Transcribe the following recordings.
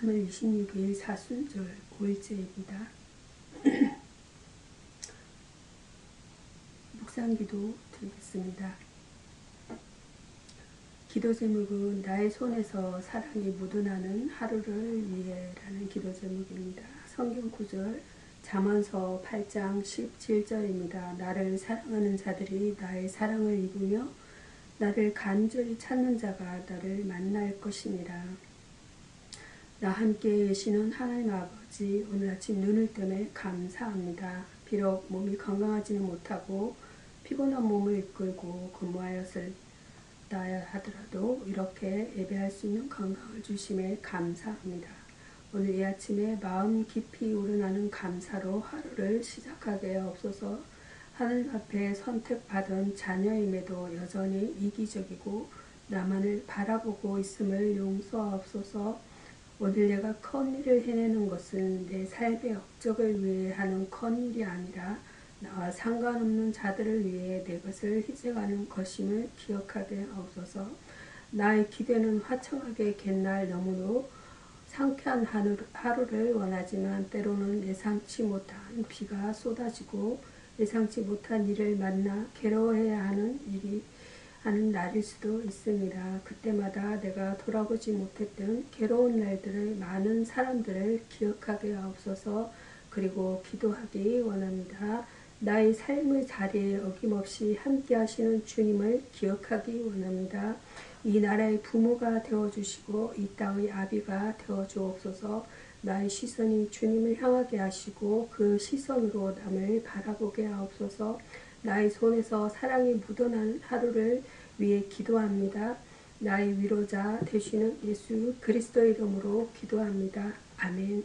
3월 26일 사순절 5일째입니다. 묵상기도 드리겠습니다. 기도 제목은 나의 손에서 사랑이 묻어나는 하루를 위해라는 기도 제목입니다. 성경 구절 잠언서 8장 17절입니다. 나를 사랑하는 자들이 나의 사랑을 입으며 나를 간절히 찾는 자가 나를 만날 것이니라. 나 함께 계시는 하나님 아버지 오늘 아침 눈을 뜨매 감사합니다. 비록 몸이 건강하지는 못하고 피곤한 몸을 이끌고 근무하였을 나야 하더라도 이렇게 예배할 수 있는 건강을 주심에 감사합니다. 오늘 이 아침에 마음 깊이 우러나는 감사로 하루를 시작하게 없어서 하늘 앞에 선택받은 자녀임에도 여전히 이기적이고 나만을 바라보고 있음을 용서하옵소서 오늘 내가 컨일을 해내는 것은 내 삶의 업적을 위해 하는 컨일이 아니라 나와 상관없는 자들을 위해 내 것을 희생하는 것임을 기억하게 하옵소서 나의 기대는 화창하게 갯날 너무도 상쾌한 하루를 원하지만 때로는 예상치 못한 비가 쏟아지고 예상치 못한 일을 만나 괴로워해야 하는 일이 하는 날일 수도 있습니다. 그때마다 내가 돌아보지 못했던 괴로운 날들의 많은 사람들을 기억하게 하옵소서 그리고 기도하기 원합니다. 나의 삶의 자리에 어김없이 함께 하시는 주님을 기억하기 원합니다. 이 나라의 부모가 되어주시고 이 땅의 아비가 되어주옵소서 나의 시선이 주님을 향하게 하시고 그 시선으로 남을 바라보게 하옵소서 나의 손에서 사랑이 묻어나는 하루를 위해 기도합니다. 나의 위로자 되시는 예수 그리스도의 이름으로 기도합니다. 아멘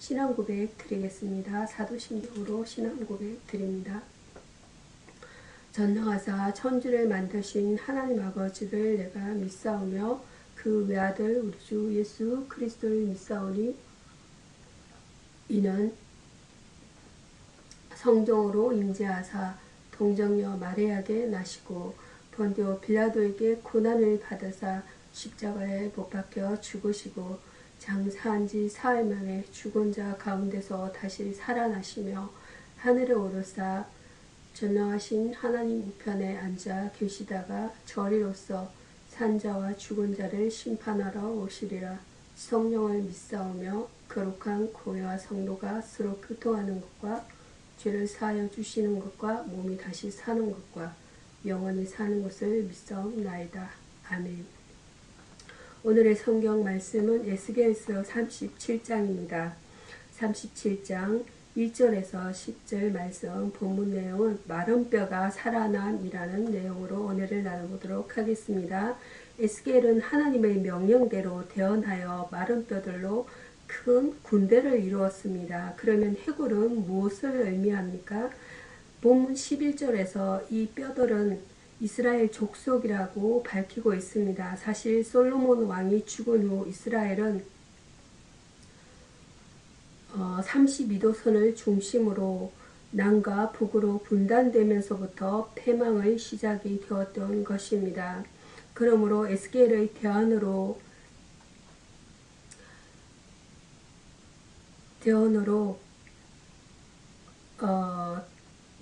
신앙 고백 드리겠습니다. 사도신경으로 신앙 고백 드립니다. 전능하사 천지를 만드신 하나님 아버지를 내가 믿사오며 그 외아들 우리 주 예수 그리스도를 믿사오니 이는 성종으로 임재하사 동정녀 마리아게 나시고 본디오 빌라도에게 고난을 받으사 십자가에 못 박혀 죽으시고 장사한 지 사흘 만에 죽은 자 가운데서 다시 살아나시며 하늘에 오르사 전능하신 하나님 우편에 앉아 계시다가 저리로서 산자와 죽은 자를 심판하러 오시리라. 성령을 믿사오며 거룩한 고요와 성도가 서로 교통하는 것과 죄를 사하여 주시는 것과 몸이 다시 사는 것과 영원히 사는 것을 믿사옵나이다. 아멘 오늘의 성경 말씀은 에스겔서 37장입니다. 37장 1절에서 10절 말씀 본문 내용은 마른 뼈가 살아남이라는 내용으로 오늘을 나눠보도록 하겠습니다. 에스겔은 하나님의 명령대로 대언하여 마른 뼈들로 큰 군대를 이루었습니다. 그러면 해골은 무엇을 의미합니까? 본문 11절에서 이 뼈들은 이스라엘 족속이라고 밝히고 있습니다. 사실 솔로몬 왕이 죽은 후 이스라엘은 어, 32도선을 중심으로 남과 북으로 분단되면서부터 패망의 시작이 되었던 것입니다. 그러므로 에스겔의 대안으로 대안으로 어,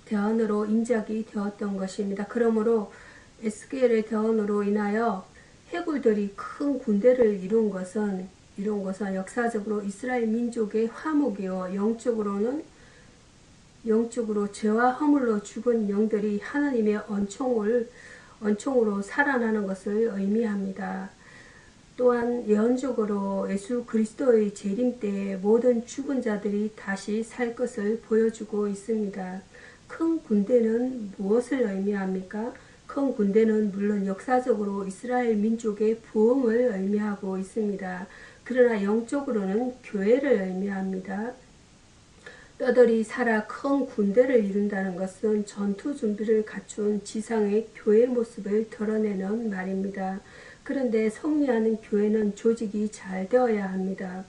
대안으로 인작이 되었던 것입니다. 그러므로 에스겔의 대안으로 인하여 해골들이 큰 군대를 이룬 것은 이룬 것은 역사적으로 이스라엘 민족의 화목이요 영적으로는 영적으로 죄와 허물로 죽은 영들이 하나님의 언총을 언총으로 살아나는 것을 의미합니다. 또한 예언적으로 예수 그리스도의 재림 때에 모든 죽은 자들이 다시 살 것을 보여주고 있습니다. 큰 군대는 무엇을 의미합니까? 큰 군대는 물론 역사적으로 이스라엘 민족의 부흥을 의미하고 있습니다. 그러나 영적으로는 교회를 의미합니다. 뼈들이 살아 큰 군대를 이룬다는 것은 전투 준비를 갖춘 지상의 교회 모습을 드러내는 말입니다. 그런데 성리하는 교회는 조직이 잘 되어야 합니다.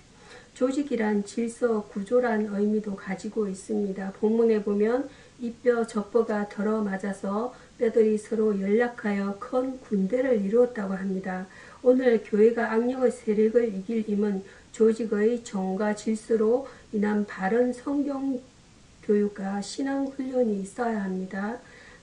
조직이란 질서, 구조란 의미도 가지고 있습니다. 본문에 보면 이뼈 저뼈가 덜어 맞아서 뼈들이 서로 연락하여 큰 군대를 이루었다고 합니다. 오늘 교회가 악령의 세력을 이길 힘은 조직의 정과 질서로 인한 바른 성경 교육과 신앙 훈련이 있어야 합니다.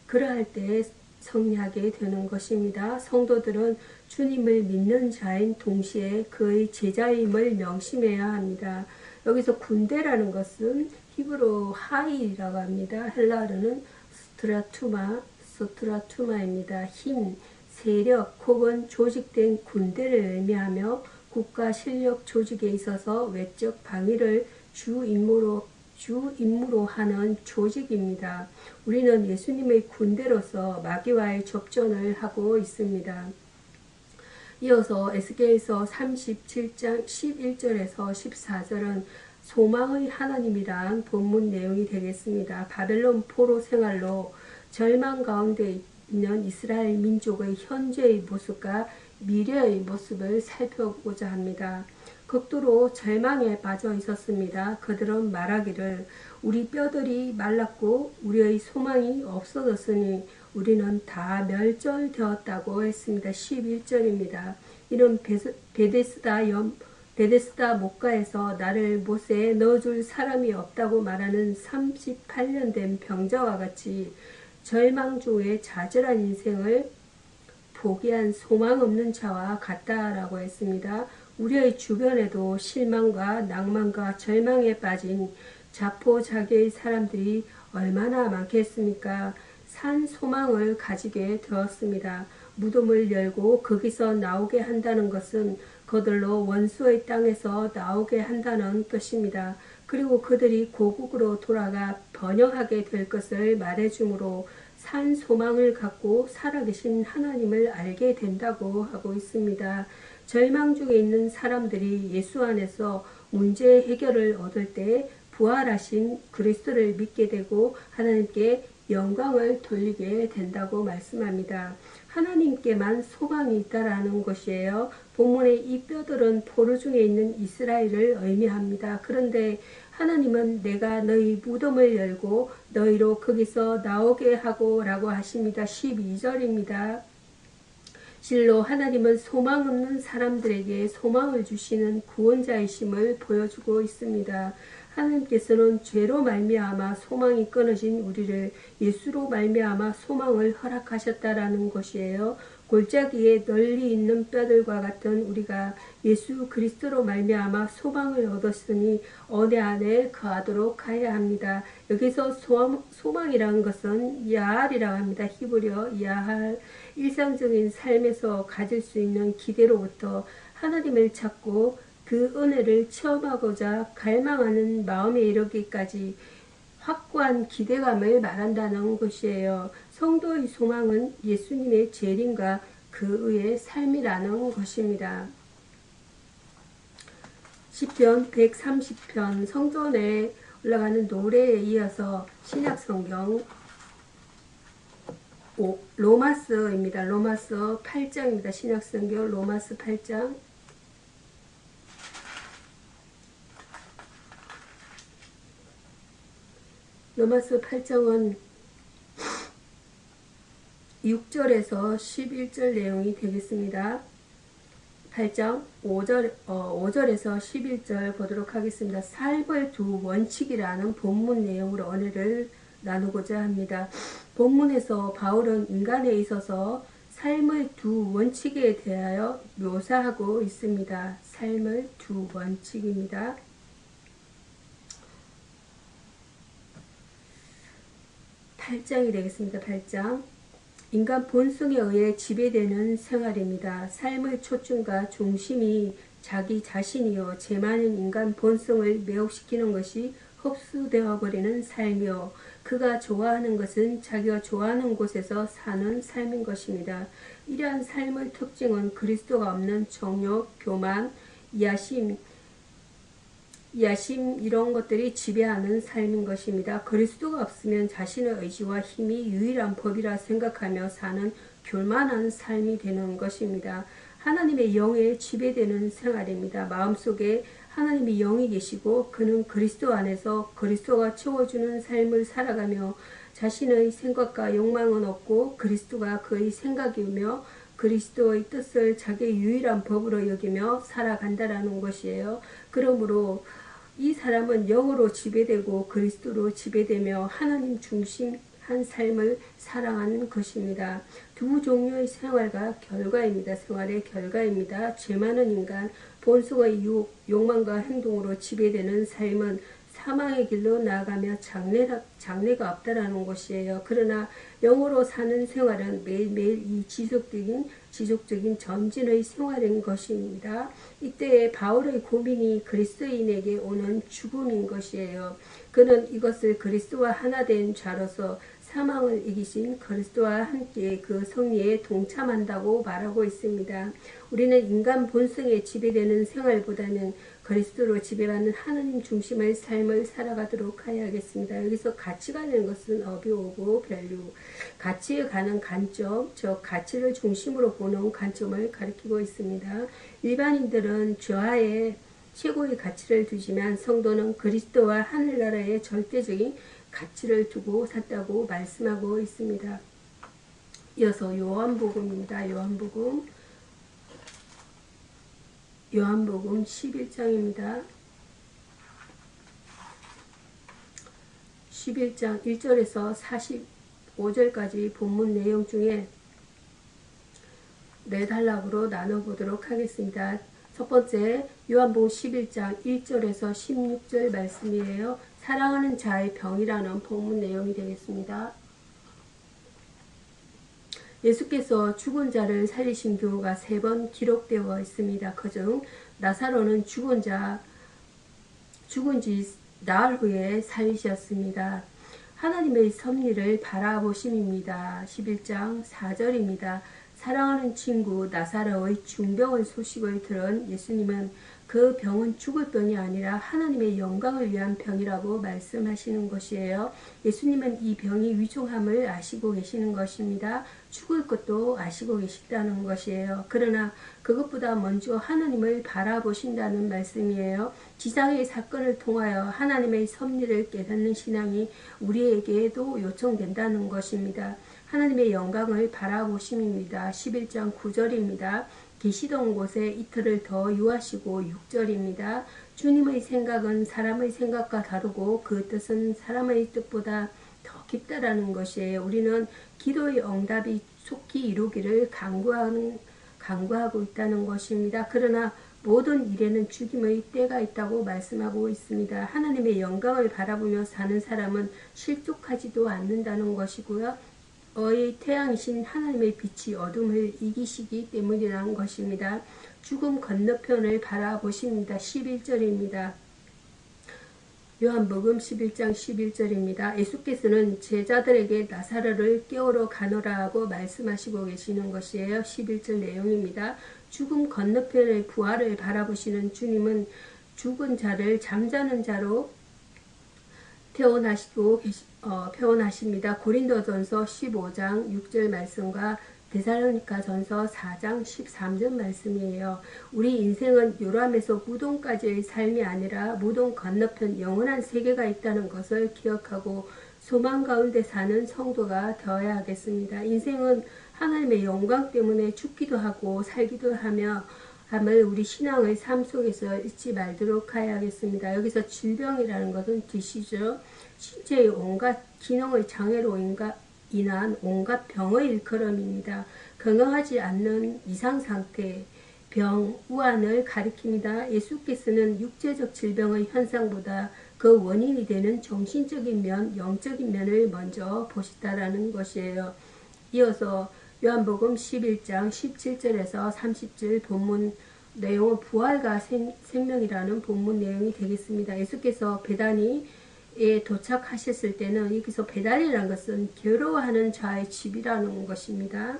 그러할 때 성리하게 되는 것입니다. 성도들은 주님을 믿는 자인 동시에 그의 제자임을 명심해야 합니다. 여기서 군대라는 것은 히브로 하이라고 합니다. 헬라어는 스트라투마, 스트라투마입니다. 힘, 세력 혹은 조직된 군대를 의미하며 국가 실력 조직에 있어서 외적 방위를 주 임무로 주 임무로 하는 조직입니다. 우리는 예수님의 군대로서 마귀와의 접전을 하고 있습니다. 이어서 에스겔서 37장 11절에서 14절은 소망의 하나님이란 본문 내용이 되겠습니다. 바벨론 포로 생활로 절망 가운데 있는 이스라엘 민족의 현재의 모습과 미래의 모습을 살펴보고자 합니다. 극도로 절망에 빠져 있었습니다. 그들은 말하기를 우리 뼈들이 말랐고 우리의 소망이 없어졌으니 우리는 다 멸절되었다고 했습니다. 11절입니다. 이는 베데스다 염 베데스다 목가에서 나를 못에 넣어줄 사람이 없다고 말하는 38년 된 병자와 같이 절망 중에 좌절한 인생을 포기한 소망 없는 자와 같다라고 했습니다. 우리의 주변에도 실망과 낭만과 절망에 빠진 자포자기의 사람들이 얼마나 많겠습니까? 산 소망을 가지게 되었습니다. 무덤을 열고 거기서 나오게 한다는 것은 그들로 원수의 땅에서 나오게 한다는 뜻입니다. 그리고 그들이 고국으로 돌아가 번영하게 될 것을 말해주므로 산 소망을 갖고 살아계신 하나님을 알게 된다고 하고 있습니다. 절망 중에 있는 사람들이 예수 안에서 문제 해결을 얻을 때 부활하신 그리스도를 믿게 되고 하나님께 영광을 돌리게 된다고 말씀합니다. 하나님께만 소망이 있다라는 것이에요. 본문의 이 뼈들은 포로 중에 있는 이스라엘을 의미합니다. 그런데 하나님은 내가 너희 무덤을 열고 너희로 거기서 나오게 하고 라고 하십니다. 12절입니다. 실로 하나님은 소망 없는 사람들에게 소망을 주시는 구원자이심을 보여주고 있습니다. 하나님께서는 죄로 말미암아 소망이 끊어진 우리를 예수로 말미암아 소망을 허락하셨다라는 것이에요. 골짜기에 널리 있는 뼈들과 같은 우리가 예수 그리스도로 말미암아 소망을 얻었으니 언혜 안에 거하도록 하야 합니다. 여기서 소망, 소망이라는 것은 야할이라고 합니다. 히브리어 야할 일상적인 삶에서 가질 수 있는 기대로부터 하나님을 찾고 그 은혜를 체험하고자 갈망하는 마음에 이르기까지 확고한 기대감을 말한다는 것이에요. 성도의 소망은 예수님의 재림과 그 의의 삶이라는 것입니다. 시편 130편 성전에 올라가는 노래에 이어서 신약성경 로마스입니다. 로마스 8장입니다. 신약성경 로마스 8장 로마스 8장은 6절에서 11절 내용이 되겠습니다. 8장 5절, 어, 5절에서 11절 보도록 하겠습니다. 삶의 두 원칙이라는 본문 내용으로 은혜를 나누고자 합니다. 본문에서 바울은 인간에 있어서 삶의 두 원칙에 대하여 묘사하고 있습니다. 삶의 두 원칙입니다. 8장이 되겠습니다. 8장. 인간 본성에 의해 지배되는 생활입니다. 삶의 초점과 중심이 자기 자신이요. 제 많은 인간 본성을 매혹시키는 것이 흡수되어 버리는 삶이요. 그가 좋아하는 것은 자기가 좋아하는 곳에서 사는 삶인 것입니다. 이러한 삶의 특징은 그리스도가 없는 정욕, 교만, 야심, 야심 이런 것들이 지배하는 삶인 것입니다. 그리스도가 없으면 자신의 의지와 힘이 유일한 법이라 생각하며 사는 교만한 삶이 되는 것입니다. 하나님의 영에 지배되는 생활입니다. 마음속에 하나님의 영이 계시고 그는 그리스도 안에서 그리스도가 채워주는 삶을 살아가며 자신의 생각과 욕망은 없고 그리스도가 그의 생각이며 그리스도의 뜻을 자기의 유일한 법으로 여기며 살아간다라는 것이에요. 그러므로 이 사람은 영으로 지배되고 그리스도로 지배되며 하나님 중심한 삶을 살아가는 것입니다. 두 종류의 생활과 결과입니다. 생활의 결과입니다. 죄 많은 인간, 본성의 욕, 욕망과 행동으로 지배되는 삶은 사망의 길로 나아가며 장래가, 장래가 없다라는 것이에요. 그러나 영으로 사는 생활은 매일매일 이 지속적인 지속적인 전진의 생활인 것입니다. 이때 바울의 고민이 그리스도인에게 오는 죽음인 것이에요. 그는 이것을 그리스도와 하나 된 자로서 사망을 이기신 그리스도와 함께 그 성리에 동참한다고 말하고 있습니다. 우리는 인간 본성에 지배되는 생활보다는 그리스도로 지배받는 하나님 중심의 삶을 살아가도록 하야겠습니다. 여기서 가치관이라는 것은 어비오고 밸류, 가치에 관한 관점, 즉 가치를 중심으로 보는 관점을 가리키고 있습니다. 일반인들은 저하에 최고의 가치를 두지만 성도는 그리스도와 하늘나라의 절대적인 가치를 두고 샀다고 말씀하고 있습니다. 이어서 요한복음입니다. 요한복음 요한복음 11장입니다. 11장 1절에서 45절까지 본문 내용 중에 네 단락으로 나눠보도록 하겠습니다. 첫 번째 요한복음 11장 1절에서 16절 말씀이에요. 사랑하는 자의 병이라는 본문 내용이 되겠습니다. 예수께서 죽은 자를 살리신 경우가 세 번 기록되어 있습니다. 그중 나사로는 죽은 자 죽은 지 나흘 후에 살리셨습니다. 하나님의 섭리를 바라보심입니다. 11장 4절입니다. 사랑하는 친구 나사로의 중병의 소식을 들은 예수님은 그 병은 죽을 병이 아니라 하나님의 영광을 위한 병이라고 말씀하시는 것이에요. 예수님은 이 병이 위중함을 아시고 계시는 것입니다. 죽을 것도 아시고 계시다는 것이에요. 그러나 그것보다 먼저 하나님을 바라보신다는 말씀이에요. 지상의 사건을 통하여 하나님의 섭리를 깨닫는 신앙이 우리에게도 요청된다는 것입니다. 하나님의 영광을 바라보심입니다. 11장 9절입니다. 계시던 곳에 이틀을 더 유하시고 6절입니다. 주님의 생각은 사람의 생각과 다르고 그 뜻은 사람의 뜻보다 더 깊다라는 것이에요. 우리는 기도의 응답이 속히 이루기를 강구하는, 강구하고 있다는 것입니다. 그러나 모든 일에는 죽임의 때가 있다고 말씀하고 있습니다. 하나님의 영광을 바라보며 사는 사람은 실족하지도 않는다는 것이고요. 어의 태양이신 하나님의 빛이 어둠을 이기시기 때문이라는 것입니다. 죽음 건너편을 바라보십니다. 11절입니다. 요한복음 11장 11절입니다. 예수께서는 제자들에게 나사로를 깨우러 가노라 하고 말씀하시고 계시는 것이에요. 11절 내용입니다. 죽음 건너편의 부활을 바라보시는 주님은 죽은 자를 잠자는 자로 태어나시고 어, 표현하십니다. 고린도전서 15장 6절 말씀과 데살로니가 전서 4장 13절 말씀이에요. 우리 인생은 요람에서 무동까지의 삶이 아니라 무동 건너편 영원한 세계가 있다는 것을 기억하고 소망 가운데 사는 성도가 되어야 하겠습니다. 인생은 하나님의 영광 때문에 죽기도 하고 살기도 하며 함을 우리 신앙의 삶 속에서 잊지 말도록 하야겠습니다. 여기서 질병이라는 것은 디시죠. 신체의 온갖 기능의 장애로 인 한 온갖 병의 일컬음입니다. 건강하지 않는 이상상태, 병, 우환을 가리킵니다. 예수께서는 육체적 질병의 현상보다 그 원인이 되는 정신적인 면, 영적인 면을 먼저 보시다라는 것이에요. 이어서 요한복음 11장 17절에서 30절 본문 내용은 부활과 생, 생명이라는 본문 내용이 되겠습니다. 예수께서 배단이 에 도착하셨을 때는 여기서 배단이라는 것은 괴로워하는 자의 집이라는 것입니다.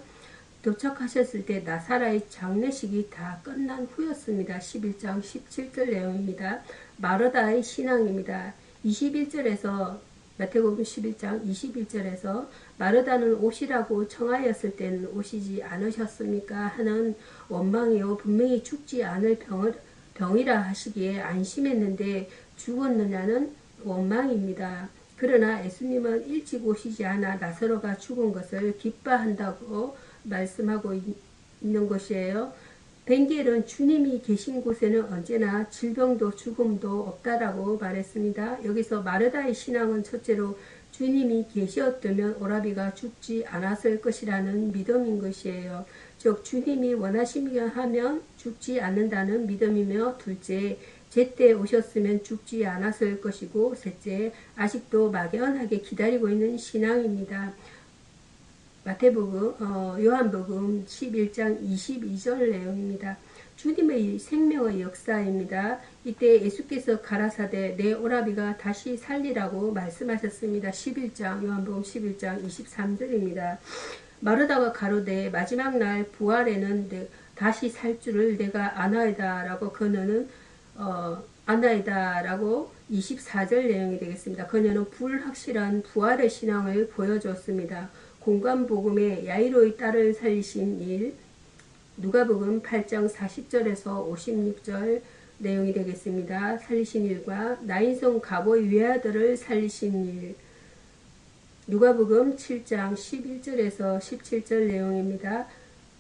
도착하셨을 때 나사라의 장례식이 다 끝난 후였습니다. 11장 17절 내용입니다. 마르다의 신앙입니다. 21절에서 마태복음 11장 21절에서 마르다는 오시라고 청하였을 때는 오시지 않으셨습니까? 하는 원망이요. 분명히 죽지 않을 병을, 병이라 하시기에 안심했는데 죽었느냐는 원망입니다. 그러나 예수님은 일찍 오시지 않아 나사로가 죽은 것을 기뻐한다고 말씀하고 있는 것이에요. 벤겔은 주님이 계신 곳에는 언제나 질병도 죽음도 없다라고 말했습니다. 여기서 마르다의 신앙은 첫째로 주님이 계시었다면 오라비가 죽지 않았을 것이라는 믿음인 것이에요. 즉 주님이 원하시면 하면 죽지 않는다는 믿음이며 둘째 제때 오셨으면 죽지 않았을 것이고 셋째 아직도 막연하게 기다리고 있는 신앙입니다. 마태복음, 어, 요한복음 11장 22절 내용입니다. 주님의 생명의 역사입니다. 이때 예수께서 가라사대 내 오라비가 다시 살리라고 말씀하셨습니다. 11장 요한복음 11장 23절입니다. 마르다가 가로되 마지막 날 부활에는 다시 살 줄을 내가 아나이다 라고 그녀는 어, 아나이다라고 24절 내용이 되겠습니다. 그녀는 불확실한 부활의 신앙을 보여줬습니다. 공간복음에 야이로의 딸을 살리신 일 누가복음 8장 40절에서 56절 내용이 되겠습니다. 살리신 일과 나인성 가보의 외아들을 살리신 일 누가복음 7장 11절에서 17절 내용입니다.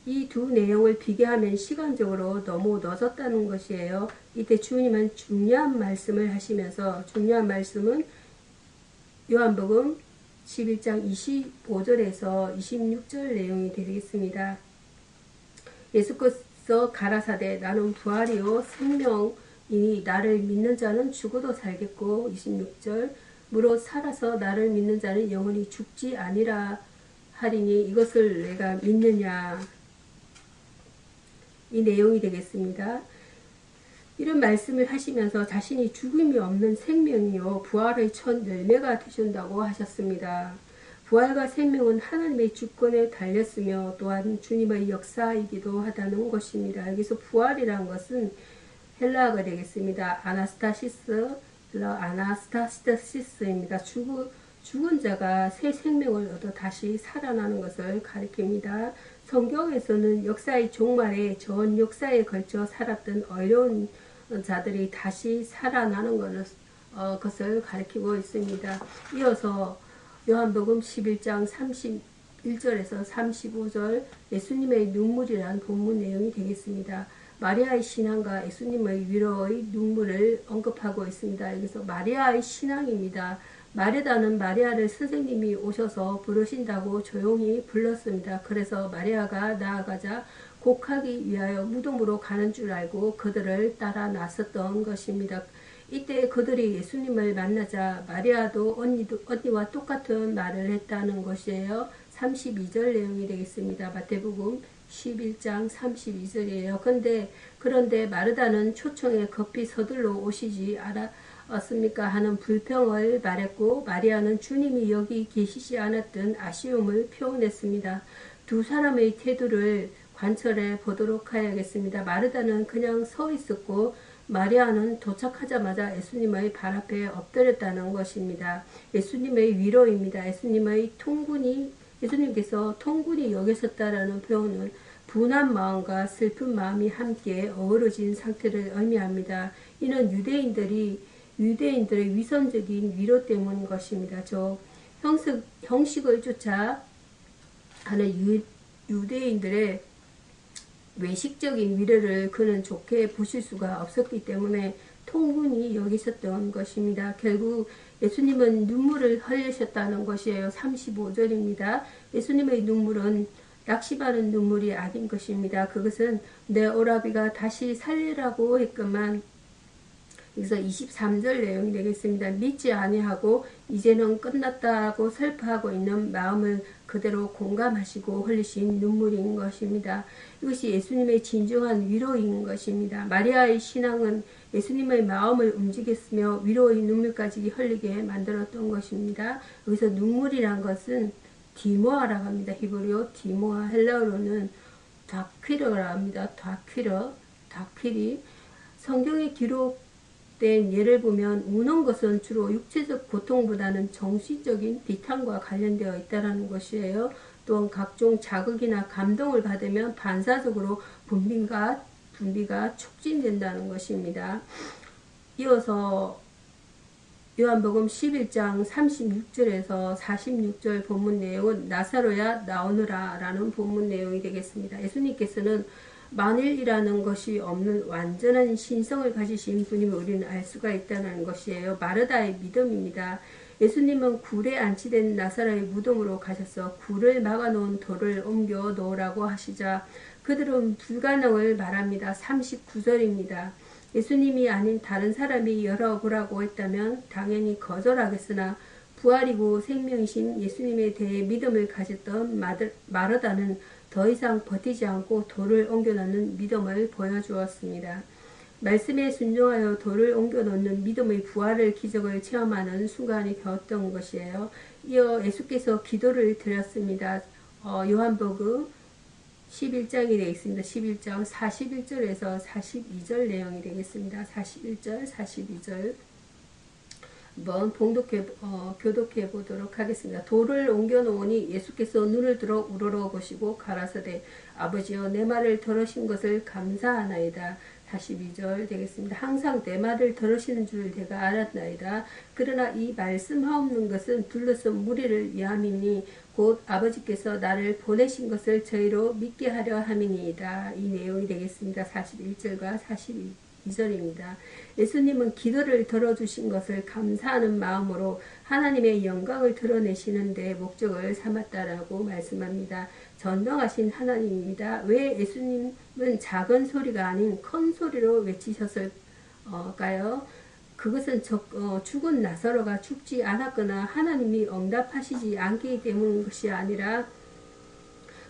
이 두 내용을 비교하면 시간적으로 너무 늦었다는 것이에요. 이때 주님은 중요한 말씀을 하시면서 중요한 말씀은 요한복음 11장 25절에서 26절 내용이 되겠습니다. 예수께서 가라사대 나는 부활이요 생명이니 나를 믿는 자는 죽어도 살겠고 26절 무릇 살아서 나를 믿는 자는 영원히 죽지 아니라 하리니 이것을 내가 믿느냐 이 내용이 되겠습니다. 이런 말씀을 하시면서 자신이 죽음이 없는 생명이요 부활의 첫 열매가 되신다고 하셨습니다. 부활과 생명은 하나님의 주권에 달렸으며 또한 주님의 역사이기도 하다는 것입니다. 여기서 부활이라는 것은 헬라어가 되겠습니다. 아나스타시스, 아나스타시스입니다. 죽은, 자가 새 생명을 얻어 다시 살아나는 것을 가리킵니다. 성경에서는 역사의 종말에 전 역사에 걸쳐 살았던 어려운 자들이 다시 살아나는 것을, 어, 가리키고 있습니다. 이어서 요한복음 11장 31절에서 35절 예수님의 눈물이란 본문 내용이 되겠습니다. 마리아의 신앙과 예수님의 위로의 눈물을 언급하고 있습니다. 여기서 마리아의 신앙입니다. 마르다는 마리아를 선생님이 오셔서 부르신다고 조용히 불렀습니다. 그래서 마리아가 나아가자 곡하기 위하여 무덤으로 가는 줄 알고 그들을 따라 나섰던 것입니다. 이때 그들이 예수님을 만나자 마리아도 언니도, 언니와 똑같은 말을 했다는 것이에요. 32절 내용이 되겠습니다. 마태복음 11장 32절이에요. 근데 그런데 마르다는 초청에 급히 서둘러 오시지 않 았습니까 하는 불평을 말했고 마리아는 주님이 여기 계시지 않았던 아쉬움을 표현했습니다. 두 사람의 태도를 관철해 보도록 하겠습니다. 마르다는 그냥 서 있었고 마리아는 도착하자마자 예수님의 발 앞에 엎드렸다는 것입니다. 예수님의 위로입니다. 예수님의 통군이 예수님께서 통군이 여기셨다라는 표현은 분한 마음과 슬픈 마음이 함께 어우러진 상태를 의미합니다. 이는 유대인들이 유대인들의 위선적인 위로 때문인 것입니다. 저 형식, 형식을 쫓아 하는 유, 유대인들의 외식적인 위로를 그는 좋게 보실 수가 없었기 때문에 통분이 여기 있었던 것입니다. 결국 예수님은 눈물을 흘리셨다는 것이에요. 35절입니다. 예수님의 눈물은 약시바는 눈물이 아닌 것입니다. 그것은 내 오라비가 다시 살리라고 했건만 여기서 23절 내용이 되겠습니다. 믿지 아니하고 이제는 끝났다고 슬퍼하고 있는 마음을 그대로 공감하시고 흘리신 눈물인 것입니다. 이것이 예수님의 진정한 위로인 것입니다. 마리아의 신앙은 예수님의 마음을 움직였으며 위로의 눈물까지 흘리게 만들었던 것입니다. 여기서 눈물이란 것은 디모아라고 합니다. 히브리어 디모아 헬라어로는 다퀴러라 합니다. 다퀴러, 다퀴리 성경에 기록 된 예를 보면 우는 것은 주로 육체적 고통보다는 정신적인 비탄과 관련되어 있다는 것이에요. 또한 각종 자극이나 감동을 받으면 반사적으로 분비가, 분비가 촉진된다는 것입니다. 이어서 요한복음 11장 36절에서 46절 본문 내용은 나사로야 나오느라 라는 본문 내용이 되겠습니다. 예수님께서는 만일이라는 것이 없는 완전한 신성을 가지신 분임을 우리는 알 수가 있다는 것이에요. 마르다의 믿음입니다. 예수님은 굴에 안치된 나사로의 무덤으로 가셔서 굴을 막아놓은 돌을 옮겨 놓으라고 하시자 그들은 불가능을 말합니다. 39절입니다. 예수님이 아닌 다른 사람이 열어보라고 했다면 당연히 거절하겠으나 부활이고 생명이신 예수님에 대해 믿음을 가졌던 마르다는 더 이상 버티지 않고 돌을 옮겨놓는 믿음을 보여주었습니다. 말씀에 순종하여 돌을 옮겨놓는 믿음의 부활을 기적을 체험하는 순간이 되었던 것이에요. 이어 예수께서 기도를 드렸습니다. 어, 요한복음 11장이 되겠습니다. 11장 41절에서 42절 내용이 되겠습니다. 41절, 42절 한번 봉독해 어, 교독해 보도록 하겠습니다. 돌을 옮겨 놓으니 예수께서 눈을 들어 우러러 보시고 가라사대 아버지여 내 말을 들으신 것을 감사하나이다. 42절 되겠습니다. 항상 내 말을 들으시는 줄 내가 알았나이다. 그러나 이 말씀하옵는 것은 둘러선 무리를 위함이니 곧 아버지께서 나를 보내신 것을 저희로 믿게 하려 함이니이다. 이 내용이 되겠습니다. 41절과 42절 입니다. 예수님은 기도를 들어주신 것을 감사하는 마음으로 하나님의 영광을 드러내시는 데 목적을 삼았다라고 말씀합니다. 전능하신 하나님입니다. 왜 예수님은 작은 소리가 아닌 큰 소리로 외치셨을까요? 그것은 적, 어, 죽은 나사로가 죽지 않았거나 하나님이 응답하시지 않기 때문인 것이 아니라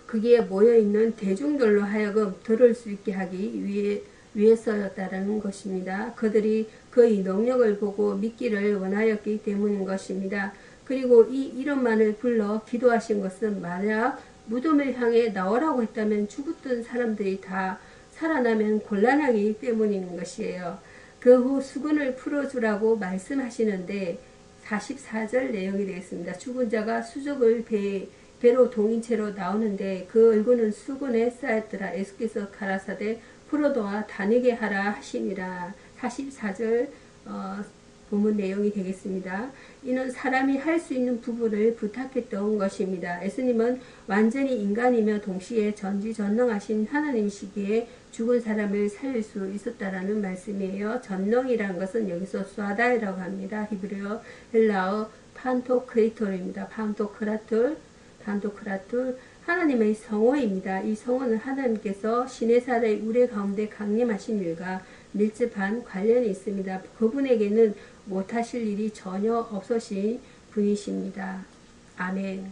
거기에 모여있는 대중들로 하여금 들을 수 있게 하기 위해, 위해서였다라는 것입니다. 그들이 그의 능력을 보고 믿기를 원하였기 때문인 것입니다. 그리고 이 이름만을 불러 기도하신 것은 만약 무덤을 향해 나오라고 했다면 죽었던 사람들이 다 살아나면 곤란하기 때문인 것이에요. 그 후 수건을 풀어주라고 말씀하시는데 44절 내용이 되겠습니다. 죽은 자가 수족을 배, 배로 동인 채로 나오는데 그 얼굴은 수건에 쌓였더라. 예수께서 가라사대 풀어도와 다니게 하라 하시니라. 44절 어, 본문 내용이 되겠습니다. 이는 사람이 할 수 있는 부분을 부탁했던 것입니다. 예수님은 완전히 인간이며 동시에 전지전능하신 하나님이시기에 죽은 사람을 살릴 수 있었다라는 말씀이에요. 전능이란 것은 여기서 쏴다이라고 합니다. 히브리어, 헬라어 판토크레이톨입니다. 판토크라톨, 판토크라톨. 하나님의 성호입니다. 이 성호는 하나님께서 신의 살의 우레 가운데 강림하신 일과 밀접한 관련이 있습니다. 그분에게는 못하실 일이 전혀 없으신 분이십니다. 아멘.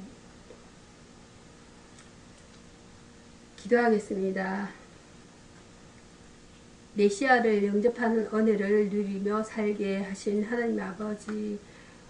기도하겠습니다. 메시아를 영접하는 은혜를 누리며 살게 하신 하나님 아버지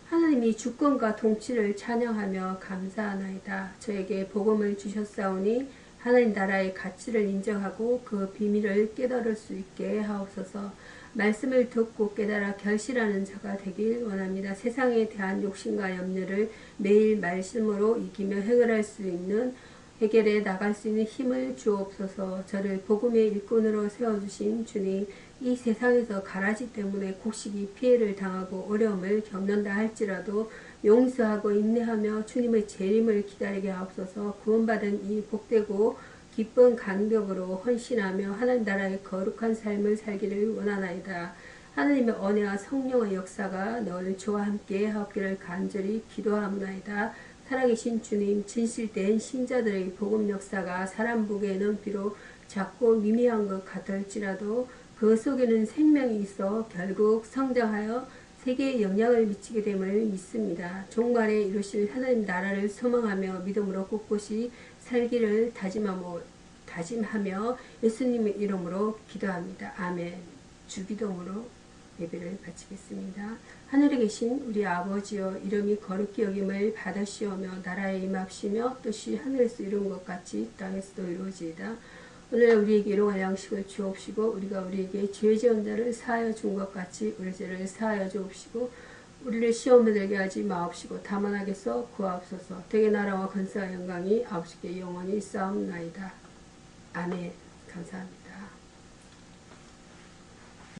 하나님이 주권과 통치를 찬양하며 감사하나이다. 저에게 복음을 주셨사오니 하나님 나라의 가치를 인정하고 그 비밀을 깨달을 수 있게 하옵소서. 말씀을 듣고 깨달아 결실하는 자가 되길 원합니다. 세상에 대한 욕심과 염려를 매일 말씀으로 이기며 해결할 수 있는 해결해 나갈 수 있는 힘을 주옵소서. 저를 복음의 일꾼으로 세워주신 주님, 이 세상에서 가라지 때문에 곡식이 피해를 당하고 어려움을 겪는다 할지라도 용서하고 인내하며 주님의 재림을 기다리게 하옵소서. 구원받은 이 복되고 기쁜 간격으로 헌신하며 하나님 나라의 거룩한 삶을 살기를 원하나이다. 하나님의 은혜와 성령의 역사가 널 저와 함께 하옵기를 간절히 기도하옵나이다. 살아계신 주님, 진실된 신자들의 복음 역사가 사람 보기에는 비록 작고 미미한 것 같을지라도 그 속에는 생명이 있어 결국 성장하여 세계에 영향을 미치게 됨을 믿습니다. 종말에 이루실 하나님 나라를 소망하며 믿음으로 꿋꿋이 살기를 다짐하며, 다짐하며 예수님의 이름으로 기도합니다. 아멘. 주기도으로 예배를 바치겠습니다. 하늘에 계신 우리 아버지여 이름이 거룩히 여김을 받으시오며 나라에 임합시며 뜻이 하늘에서 이룬 것 같이 땅에서도 이루어지이다. 오늘 우리에게 일용할 양식을 주옵시고 우리가 우리에게 죄 지은 자를 사하여 준 것 같이 우리 죄를 사하여 주옵시고 우리를 시험에 들게 하지 마옵시고 다만 하게서 구하옵소서 대개 나라와 건사와 영광이 아버지께 영원히 싸움나이다. 아멘 감사합니다.